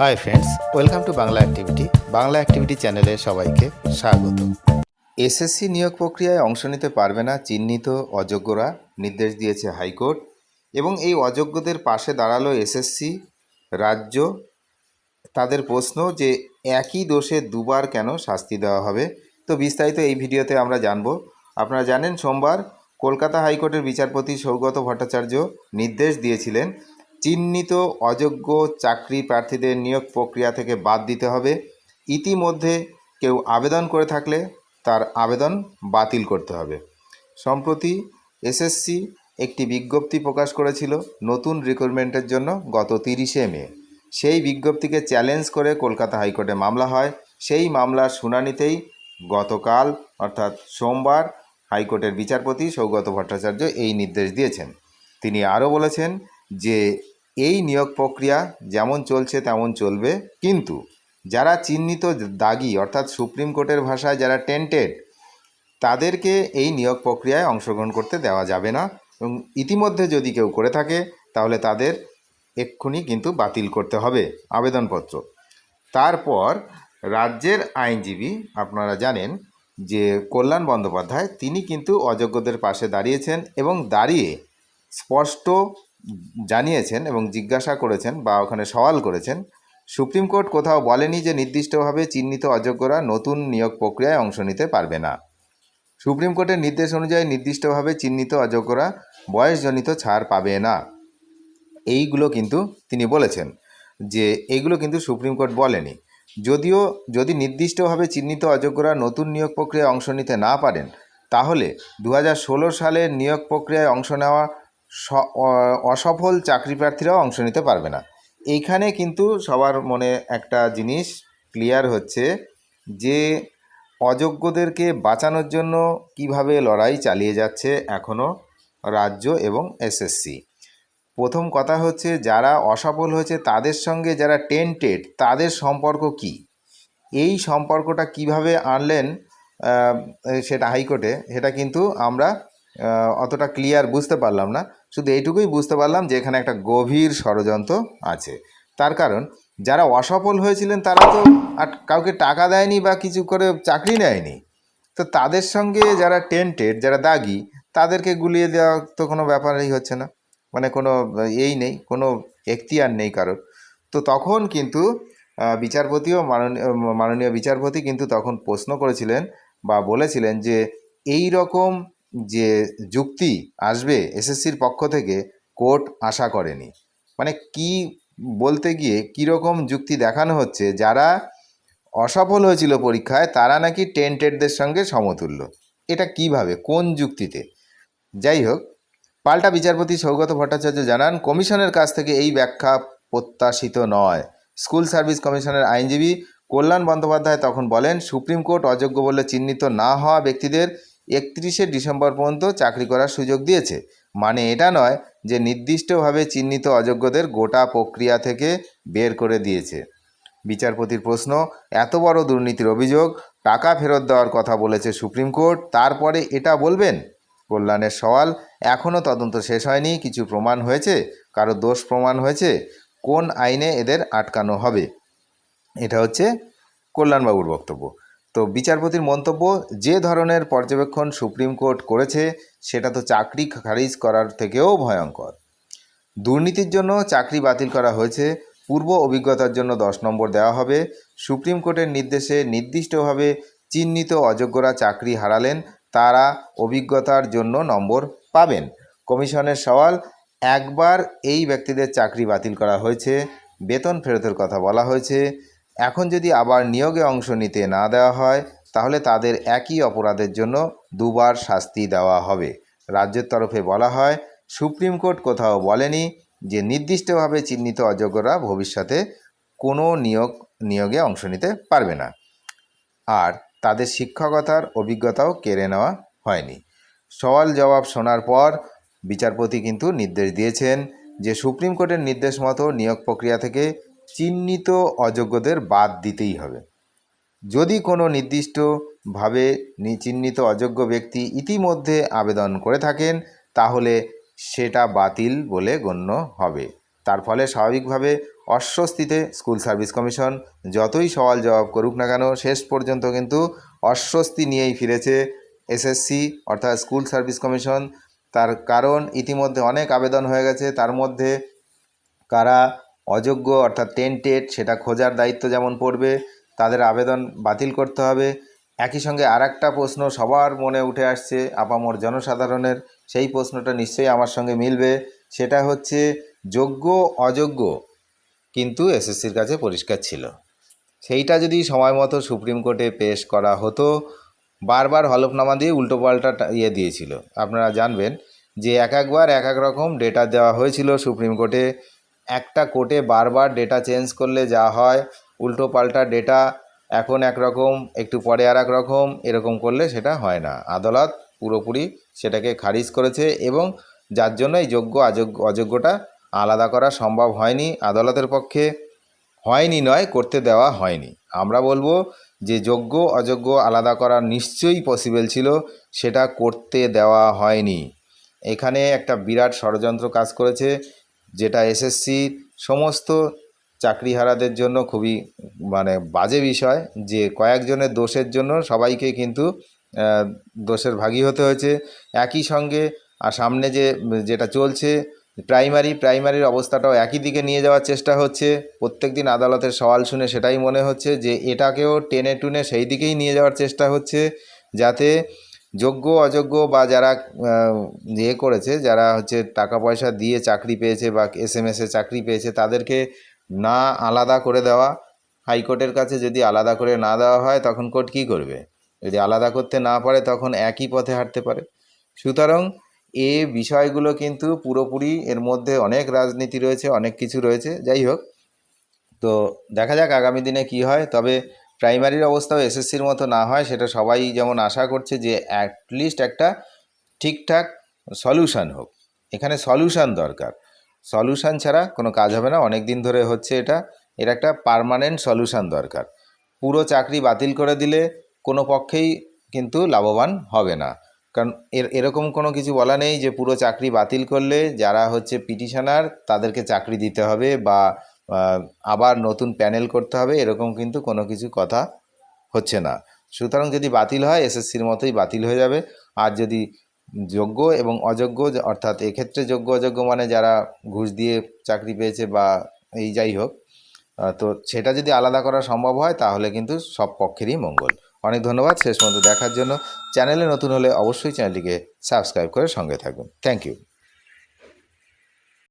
Hi friends welcome to Bangla activity Bangla activity চ্যানেলে সবাইকে স্বাগত। এসএসসি নিয়োগ প্রক্রিয়ায় অংশ নিতে পারবে না চিহ্নিত অযোগ্যরা, নির্দেশ দিয়েছে হাইকোর্ট। এবং এই অযোগ্যদের পাশে দাঁড়াল এসএসসি রাজ্য। তাদের প্রশ্ন যে একই দোষে দুবার কেন শাস্তি দেওয়া হবে? তো বিস্তারিত এই ভিডিওতে আমরা জানব। আপনারা জানেন সোমবার কলকাতা হাইকোর্টের বিচারপতি সৌগত ভট্টাচার্য নির্দেশ দিয়েছিলেন চিহ্নিত অযোগ্য চাকরি প্রার্থীদের নিয়োগ প্রক্রিয়া থেকে বাদ দিতে হবে। ইতিমধ্যে কেউ আবেদন করে থাকলে তার আবেদন বাতিল করতে হবে। সম্প্রতি এসএসসি একটি বিজ্ঞপ্তি প্রকাশ করেছিল নতুন রিক্রুটমেন্টের জন্য গত তিরিশে মে। সেই বিজ্ঞপ্তিকে চ্যালেঞ্জ করে কলকাতা হাইকোর্টে মামলা হয়। সেই মামলার শুনানিতেই গতকাল, অর্থাৎ সোমবার, হাইকোর্টের বিচারপতি সৌগত ভট্টাচার্য এই নির্দেশ দিয়েছেন। তিনি আরও বলেছেন যে এই নিয়োগ প্রক্রিয়া যেমন চলছে তেমন চলবে। কিন্তু যারা চিহ্নিত দাগি, অর্থাৎ সুপ্রিম কোর্টের ভাষায় যারা টেন্টেড, তাদেরকে এই নিয়োগ প্রক্রিয়ায় অংশগ্রহণ করতে দেওয়া যাবে না। এবং ইতিমধ্যে যদি কেউ করে থাকে, তাহলে তাদের এক্ষুনি কিন্তু বাতিল করতে হবে আবেদনপত্র। তারপর রাজ্যের আইনজীবী, আপনারা জানেন যে কল্যাণ বন্দ্যোপাধ্যায়, তিনি কিন্তু অযোগ্যদের পাশে দাঁড়িয়েছেন এবং দাঁড়িয়ে স্পষ্ট জানিয়েছেন এবং জিজ্ঞাসা করেছেন বা ওখানে সওয়াল করেছেন, সুপ্রিম কোর্ট কোথাও বলেনি যে নির্দিষ্টভাবে চিহ্নিত অযোগ্যরা নতুন নিয়োগ প্রক্রিয়ায় অংশ নিতে পারবে না। সুপ্রিম কোর্টের নির্দেশ অনুযায়ী নির্দিষ্টভাবে চিহ্নিত অযোগ্যরা বয়সজনিত ছাড় পাবে না। এইগুলো কিন্তু তিনি বলেছেন যে এইগুলো কিন্তু সুপ্রিম কোর্ট বলেনি। যদিও যদি নির্দিষ্টভাবে চিহ্নিত অযোগ্যরা নতুন নিয়োগ প্রক্রিয়ায় অংশ নিতে না পারেন, তাহলে দু সালের নিয়োগ প্রক্রিয়ায় অংশ নেওয়া অসফল চাকরি প্রার্থীরাও অংশ নিতে পারবে না। এইখানে কিন্তু সবার মনে একটা জিনিস ক্লিয়ার হচ্ছে যে, অযোগ্যদেরকে বাঁচানোর জন্য কীভাবে লড়াই চালিয়ে যাচ্ছে এখনও রাজ্য এবং এসএসসি প্রথম কথা হচ্ছে, যারা অসফল হয়েছে তাদের সঙ্গে যারা টেন্টেড তাদের সম্পর্ক কি? এই সম্পর্কটা কীভাবে আনলেন সেটা হাইকোর্টে, সেটা কিন্তু আমরা অতটা ক্লিয়ার বুঝতে পারলাম না। শুধু এইটুকুই বুঝতে পারলাম যে এখানে একটা গভীর ষড়যন্ত্র আছে। তার কারণ, যারা অসফল হয়েছিলেন তারা তো আর কাউকে টাকা দেয়নি বা কিছু করে চাকরি নেয়নি। তো তাদের সঙ্গে যারা টেন্টেড, যারা দাগি, তাদেরকে গুলিয়ে দেওয়া তো কোনো ব্যাপারই হচ্ছে না। মানে কোনো এই নেই, কোনো এখতিয়ার নেই কারোর। তো তখন কিন্তু বিচারপতিও মাননীয় মাননীয় বিচারপতি কিন্তু তখন প্রশ্ন করেছিলেন বা বলেছিলেন যে এই রকম যে যুক্তি আসবে এসএসসির পক্ষ থেকে কোর্ট আশা করেনি। মানে কি বলতে গিয়ে কীরকম যুক্তি দেখানো হচ্ছে, যারা অসফল হয়েছিল পরীক্ষায়, তারা নাকি টেন্টেডদের সঙ্গে সমতুল্য। এটা কীভাবে, কোন যুক্তিতে? যাই হোক, পাল্টা বিচারপতি সৌগত ভট্টাচার্য জানান, কমিশনের কাছ থেকে এই ব্যাখ্যা প্রত্যাশিত নয়। স্কুল সার্ভিস কমিশনের আইনজীবী কল্যাণ বন্দ্যোপাধ্যায় তখন বলেন, সুপ্রিম কোর্ট অযোগ্য বলে চিহ্নিত না হওয়া ব্যক্তিদের একত্রিশে ডিসেম্বর পর্যন্ত চাকরি করার সুযোগ দিয়েছে। মানে এটা নয় যে নির্দিষ্টভাবে চিহ্নিত অযোগ্যদের গোটা প্রক্রিয়া থেকে বের করে দিয়েছে। বিচারপতির প্রশ্ন, এত বড় দুর্নীতির অভিযোগ, টাকা ফেরত দেওয়ার কথা বলেছে সুপ্রিম কোর্ট, তারপরে এটা বলবেন? কল্যাণের সওয়াল এখনও তদন্ত শেষ হয়নি, কিছু প্রমাণ হয়েছে? কারও দোষ প্রমাণ হয়েছে? কোন আইনে এদের আটকানো হবে? এটা হচ্ছে কল্যাণবাবুর বক্তব্য। তো বিচারপতির মন্তব্য, যে ধরনের পর্যবেক্ষণ সুপ্রিম কোর্ট করেছে, সেটা তো চাকরি খারিজ করার থেকেও ভয়ঙ্কর। দুর্নীতির জন্য চাকরি বাতিল করা হয়েছে, পূর্ব অভিজ্ঞতার জন্য দশ নম্বর দেওয়া হবে। সুপ্রিম কোর্টের নির্দেশে নির্দিষ্টভাবে চিহ্নিত অযোগ্যরা চাকরি হারালেন, তারা অভিজ্ঞতার জন্য নম্বর পাবেন। কমিশনের সওয়াল, একবার এই ব্যক্তিদের চাকরি বাতিল করা হয়েছে, বেতন ফেরতের কথা বলা হয়েছে এখন যদি আবার নিয়োগে অংশ নিতে না দেওয়া হয়, তাহলে তাদের একই অপরাধের জন্য দুবার শাস্তি দেওয়া হবে। রাজ্যের তরফে বলা হয়, সুপ্রিম কোর্ট কোথাও বলেনি যে নির্দিষ্টভাবে চিহ্নিত অযোগ্যরা ভবিষ্যতে কোনো নিয়োগ, নিয়োগে অংশ নিতে পারবে না। আর তাদের শিক্ষকতার অভিজ্ঞতাও কেড়ে নেওয়া হয়নি। সওয়াল জবাব শোনার পর বিচারপতি কিন্তু নির্দেশ দিয়েছেন যে সুপ্রিম কোর্টের নির্দেশ মতো নিয়োগ প্রক্রিয়া থেকে চিহ্নিত অযোগ্যদের বাদ দিতেই হবে। যদি কোনো নির্দিষ্টভাবে চিহ্নিত অযোগ্য ব্যক্তি ইতিমধ্যে আবেদন করে থাকেন, তাহলে সেটা বাতিল বলে গণ্য হবে। তার ফলে স্বাভাবিকভাবে অস্বস্তিতে স্কুল সার্ভিস কমিশন যতই সওয়াল জবাব করুক না কেন, শেষ পর্যন্ত কিন্তু অস্বস্তি নিয়েই ফিরেছে এসএসসি অর্থাৎ স্কুল সার্ভিস কমিশন। তার কারণ, ইতিমধ্যে অনেক আবেদন হয়ে গেছে। তার মধ্যে কারা অযোগ্য অর্থাৎ টেন্টেড সেটা খোঁজার দায়িত্ব যেমন পড়বে, তাদের আবেদন বাতিল করতে হবে। একই সঙ্গে আর প্রশ্ন সবার মনে উঠে আসছে, আপামর জনসাধারণের, সেই প্রশ্নটা নিশ্চয়ই আমার সঙ্গে মিলবে, সেটা হচ্ছে যোগ্য, অযোগ্য কিন্তু এসএসসির কাছে পরিষ্কার ছিল। সেইটা যদি সময় মতো সুপ্রিম কোর্টে পেশ করা হতো, বারবার হলফনামা দিয়ে উল্টোপাল্টা ইয়ে দিয়েছিল। আপনারা জানবেন যে এক একবার এক এক রকম ডেটা দেওয়া হয়েছিল সুপ্রিম কোর্টে একটা কোর্টে বারবার ডেটা চেঞ্জ করলে যা হয়, উল্টো পাল্টা ডেটা এখন একরকম, একটু পরে আর এক রকম এরকম করলে সেটা হয় না। আদালত পুরোপুরি সেটাকে খারিজ করেছে এবং যার জন্য এই যোগ্য অযোগ্য অযোগ্যটা আলাদা করা সম্ভব হয়নি। আদালতের পক্ষে হয়নি নয়, করতে দেওয়া হয়নি। আমরা বলব যে যোগ্য, অযোগ্য আলাদা করা নিশ্চয়ই পসিবল ছিল, সেটা করতে দেওয়া হয়নি। এখানে একটা বিরাট ষড়যন্ত্র কাজ করেছে। যেটা এসএসসির সমস্ত চাকরিহারাদের জন্য খুবই মানে বাজে বিষয় যে কয়েকজনের দোষের জন্য সবাইকে কিন্তু দোষের ভাগী হতে হয়েছে। একই সঙ্গে, আর সামনে যে, যেটা চলছে প্রাইমারি প্রাইমারির অবস্থাটাও একই দিকে নিয়ে যাওয়ার চেষ্টা হচ্ছে। প্রত্যেক দিন আদালতের সওয়াল শুনে সেটাই মনে হচ্ছে যে, এটাকেও টেনে টুনে সেই দিকেই নিয়ে যাওয়ার চেষ্টা হচ্ছে, যাতে যোগ্য, অযোগ্য বা যারা ইয়ে করেছে, যারা হচ্ছে টাকা পয়সা দিয়ে চাকরি পেয়েছে বা এস এম এসে চাকরি পেয়েছে, তাদেরকে না আলাদা করে দেওয়া। হাইকোর্টের কাছে যদি আলাদা করে না দেওয়া হয়, তখন কোর্ট কী করবে? যদি আলাদা করতে না পারে, তখন একই পথে হাঁটতে পারে। সুতরাং এ বিষয়গুলো কিন্তু পুরোপুরি এর মধ্যে অনেক রাজনীতি রয়েছে, অনেক কিছু রয়েছে। যাই হোক, তো দেখা যাক আগামী দিনে কি হয়। তবে প্রাইমারির অবস্থাও এসএসসির মতো না হয়, সেটা সবাই যেমন আশা করছে যে অ্যাটলিস্ট একটা ঠিকঠাক সলিউশন হোক। এখানে সলিউশান দরকার। সলিউশান ছাড়া কোনো কাজ হবে না অনেক দিন ধরে হচ্ছে এটা। এর একটা পার্মানেন্ট সলিউশান দরকার। পুরো চাকরি বাতিল করে দিলে কোনো পক্ষেই কিন্তু লাভবান হবে না। কারণ এর, এরকম কোনো কিছু বলা নেই যে পুরো চাকরি বাতিল করলে যারা হচ্ছে পিটিশনার তাদেরকে চাকরি দিতে হবে বা আবার নতুন প্যানেল করতে হবে, এরকম কিন্তু কোনো কিছু কথা হচ্ছে না। সুতরাং যদি বাতিল হয়, এসএসসির মতোই বাতিল হয়ে যাবে। আর যদি যোগ্য এবং অযোগ্য, অর্থাৎ এক্ষেত্রে যোগ্য, অযোগ্য মানে যারা ঘুষ দিয়ে চাকরি পেয়েছে বা এই যাই হোক তো সেটা যদি আলাদা করা সম্ভব হয়, তাহলে কিন্তু সব পক্ষেরই মঙ্গল। অনেক ধন্যবাদ। শেষ পর্যন্ত দেখার জন্য। চ্যানেলে নতুন হলে অবশ্যই চ্যানেলটিকে সাবস্ক্রাইব করে সঙ্গে থাকবেন থ্যাংক ইউ।